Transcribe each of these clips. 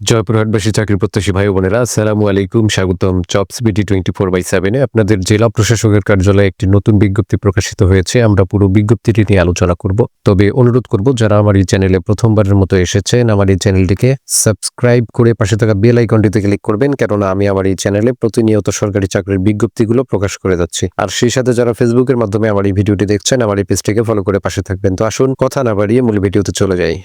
জয়পুরহাটবাসী চাকরি প্রত্যাশী ভাই বোনেরা, আসসালামু আলাইকুম। স্বাগতম jobs BD twenty four by সেভেনে আপনাদের জেলা প্রশাসকের কার্যালয়ে একটি নতুন বিজ্ঞপ্তি প্রকাশিত হয়েছে। আমরা পুরো বিজ্ঞপ্তিটি নিয়ে আলোচনা করব। তবে অনুরোধ করব, যারা আমার এই চ্যানেলে প্রথমবারের মতো এসেছেন, আমার এই চ্যানেলটিকে সাবস্ক্রাইব করে পাশে থাকা বেল আইকনটিতে ক্লিক করবেন, কেননা আমি আমার এই চ্যানেলে প্রতিনিয়ত সরকারি চাকরির বিজ্ঞপ্তিগুলো প্রকাশ করে যাচ্ছি। আর সেই সাথে যারা ফেসবুকের মাধ্যমে আমার এই ভিডিওটি দেখছেন, আমার এই পেজটিকে ফলো করে পাশে থাকবেন। তো আসুন, কথা না বাড়িয়ে মূল ভিডিওতে চলে যাই।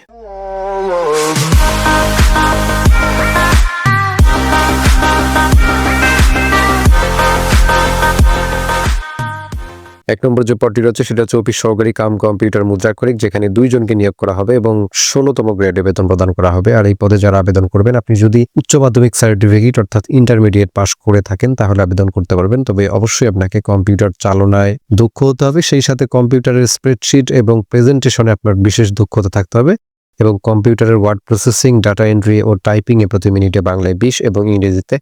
এক নম্বর যে পদটি রয়েছে সেটা হচ্ছে অফিস সহকারী কাম কম্পিউটার মুদ্রাক্ষরিক, যেখানে দুইজনকে নিয়োগ করা হবে এবং ষোলোতম গ্রেডে বেতন প্রদান করা হবে। আর এই পদে যারা আবেদন করবেন, আপনি যদি উচ্চ মাধ্যমিক সার্টিফিকেট অর্থাৎ ইন্টারমিডিয়েট পাস করে থাকেন, তাহলে আবেদন করতে পারবেন। তবে অবশ্যই আপনাকে কম্পিউটার চালনায় দক্ষ হতে হবে। সেই সাথে কম্পিউটারের স্প্রেডশিট এবং প্রেজেন্টেশনে আপনার বিশেষ দক্ষতা থাকতে হবে এবং কম্পিউটারের ওয়ার্ড প্রসেসিং ডাটা এন্ট্রি ও টাইপিং এ প্রতি মিনিটে বাংলায় বিশ এবং ইংরেজিতে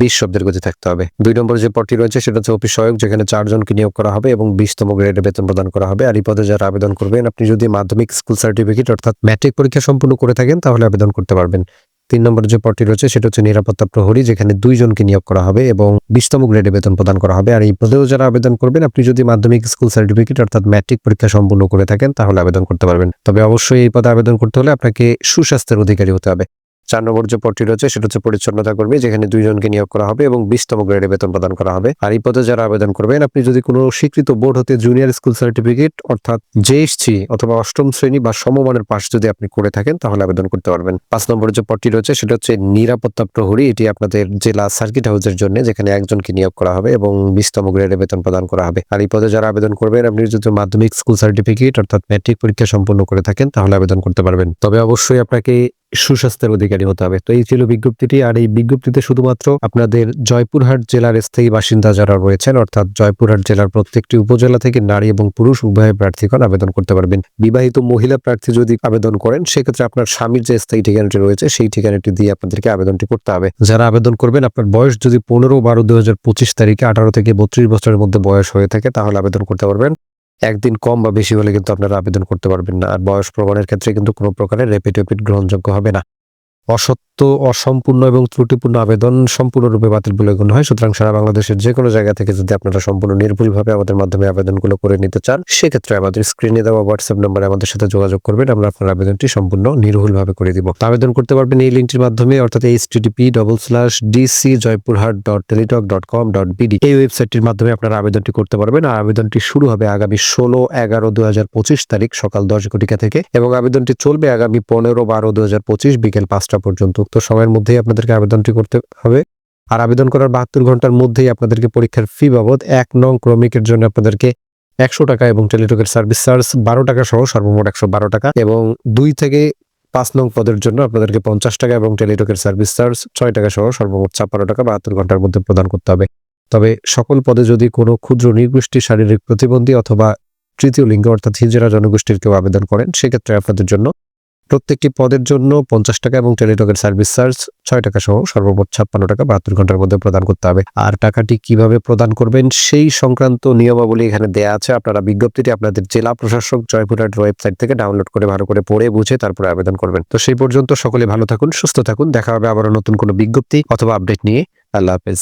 বিশ শব্দের গতি থাকতে হবে। দুই নম্বর যে পদটি রয়েছে, সেটা হচ্ছে অফিস সহায়ক, যেখানে চারজনকে নিয়োগ করা হবে এবং বিশতম গ্রেডে বেতন প্রদান করা হবে। আর এই পদে যারা আবেদন করবেন, আপনি যদি মাধ্যমিক স্কুল সার্টিফিকেট, অর্থাৎ ম্যাট্রিক পরীক্ষা সম্পূর্ণ করে থাকেন, তাহলে আবেদন করতে পারবেন। তিন নম্বর যে পদটি রয়েছে, সেটা হচ্ছে নিরাপত্তা প্রহরী, যেখানে দুইজনকে নিয়োগ করা হবে এবং বিশতম গ্রেডে বেতন প্রদান করা হবে। আর এই পদেও যারা আবেদন করবেন, আপনি যদি মাধ্যমিক স্কুল সার্টিফিকেট, অর্থাৎ ম্যাট্রিক পরীক্ষা সম্পূর্ণ করে থাকেন, তাহলে আবেদন করতে পারবেন। তবে অবশ্যই এই পদে আবেদন করতে হলে আপনাকে সুস্বাস্থ্যের অধিকারী হতে হবে। চার নম্বর যে পদটি রয়েছে, সেটা হচ্ছে পরিচ্ছন্নতা কর্মী, যেখানে দুইজনকে নিয়োগ করা হবে এবং বিশতম গ্রেডে বেতন প্রদান করা হবে। আর এই পদে যারা আবেদন করবেন, আপনি যদি কোনো স্বীকৃত বোর্ড হতে জুনিয়র স্কুল সার্টিফিকেট, অর্থাৎ জেএসসি অথবা অষ্টম শ্রেণি বা সমমানের পাশ যদি আপনি করে থাকেন, তাহলে আবেদন করতে পারবেন। পাঁচ নম্বর যে পদটি রয়েছে, সেটা হচ্ছে নিরাপত্তা প্রহরী। এটি আপনাদের জেলা সার্কিট হাউসের জন্য, যেখানে একজনকে নিয়োগ করা হবে এবং বিশতম গ্রেডে বেতন প্রদান করা হবে। আর এই পদে যারা আবেদন করবেন, আপনি যদি মাধ্যমিক স্কুল সার্টিফিকেট, অর্থাৎ ম্যাট্রিক পরীক্ষা সম্পন্ন করে থাকেন, তাহলে আবেদন করতে পারবেন। তবে অবশ্যই আপনাকে সুস্বাস্থ্যের অধিকারী হতে হবে। তো এই ছিল বিজ্ঞপ্তিটি। আর এই বিজ্ঞপ্তিতে শুধুমাত্র আপনাদের জয়পুরহাট জেলার স্থায়ী বাসিন্দা যারা রয়েছেন, অর্থাৎ জয়পুরহাট জেলার প্রত্যেকটি উপজেলা থেকে নারী এবং পুরুষ উভয় প্রার্থীগণ আবেদন করতে পারবেন। বিবাহিত মহিলা প্রার্থী যদি আবেদন করেন, সেক্ষেত্রে আপনার স্বামীর যে স্থায়ী ঠিকানাটি রয়েছে, সেই ঠিকানাটি দিয়ে আপনাদেরকে আবেদনটি করতে হবে। যারা আবেদন করবেন, আপনার বয়স যদি পনেরো বারো পঁচিশ তারিখে আঠারো থেকে বত্রিশ বছরের মধ্যে বয়স হয়ে থাকে, তাহলে আবেদন করতে পারবেন। একদিন কম বা বেশি হলে কিন্তু আপনারা আবেদন করতে পারবেন না। আর বয়স প্রমাণের ক্ষেত্রে কিন্তু কোনো প্রকারের রেপিড গ্রহণযোগ্য হবে না। অসত্য, অসম্পূর্ণ এবং ত্রুটিপূর্ণ আবেদন সম্পূর্ণরূপে বাতিল বলে গণ্য হয়। সুতরাং সারা বাংলাদেশের যে কোনো জায়গা থেকে যদি আপনারা সম্পূর্ণ নির্ভুলভাবে আমাদের মাধ্যমে আবেদনগুলো করে নিতে চান, সেক্ষেত্রে আমাদের স্ক্রিনে দেওয়া হোয়াটসঅ্যাপ নম্বরে আমাদের সাথে যোগাযোগ করবেন। আমরা আপনার আবেদনটি সম্পূর্ণ নির্ভুলভাবে করে দিব। আবেদন করতে পারবেন এই লিঙ্কটির মাধ্যমে, অর্থাৎ http double slash DC Joypurhat dot Teletalk dot com dot BD এই ওয়েবসাইটটির মাধ্যমে আপনারা আবেদনটি করতে পারবেন। আর আবেদনটি শুরু হবে আগামী ষোলো এগারো দু তারিখ সকাল দশ ঘটিকা থেকে এবং আবেদনটি চলবে আগামী পনেরো বারো দু বিকেল পাঁচটা পর্যন্ত। উক্ত সময়ের মধ্যেই আপনাদেরকে আবেদনটি করতে হবে। আর আবেদন করার বাহাত্তর ঘণ্টার মধ্যেই আপনাদেরকে পরীক্ষার ফি বাবদ এক নং ক্রমিকের জন্য আপনাদেরকে একশো টাকা এবং টেলিটকের সার্ভিস চার্জ বারো টাকা সহ সর্বমোট একশো বারো টাকা এবং দুই থেকে পাঁচ নং পদের জন্য আপনাদেরকে পঞ্চাশ টাকা এবং টেলিটকের সার্ভিস চার্জ ছয় টাকা সহ সর্বমোট ছাপ্পান্ন টাকা বাহাত্তর ঘণ্টার মধ্যে প্রদান করতে হবে। তবে সকল পদে যদি কোনো ক্ষুদ্র নির্গোষ্ঠী শারীরিক প্রতিবন্ধী অথবা তৃতীয় লিঙ্গ অর্থাৎ হিজড়া জনগোষ্ঠীর কেউ আবেদন করেন, সেক্ষেত্রে আপনাদের জন্য প্রত্যেকটি পদের জন্য পঞ্চাশ টাকা এবং টেলিটকের সার্ভিস চার্জ ছয় টাকা সহ সর্বমোট ছাপ্পান্ন টাকা বাহাত্তর ঘণ্টার মধ্যে প্রদান করতে হবে। আর টাকাটি কীভাবে প্রদান করবেন সেই সংক্রান্ত নিয়মাবলী এখানে দেয়া আছে। আপনারা বিজ্ঞপ্তিটি আপনাদের জেলা প্রশাসক জয়পুরহাট ওয়েবসাইট থেকে ডাউনলোড করে ভালো করে পড়ে বুঝে তারপরে আবেদন করবেন। তো সেই পর্যন্ত সকলে ভালো থাকুন, সুস্থ থাকুন। দেখা হবে আবারও নতুন কোনো বিজ্ঞপ্তি অথবা আপডেট নিয়ে। আল্লাহ হাফেজ।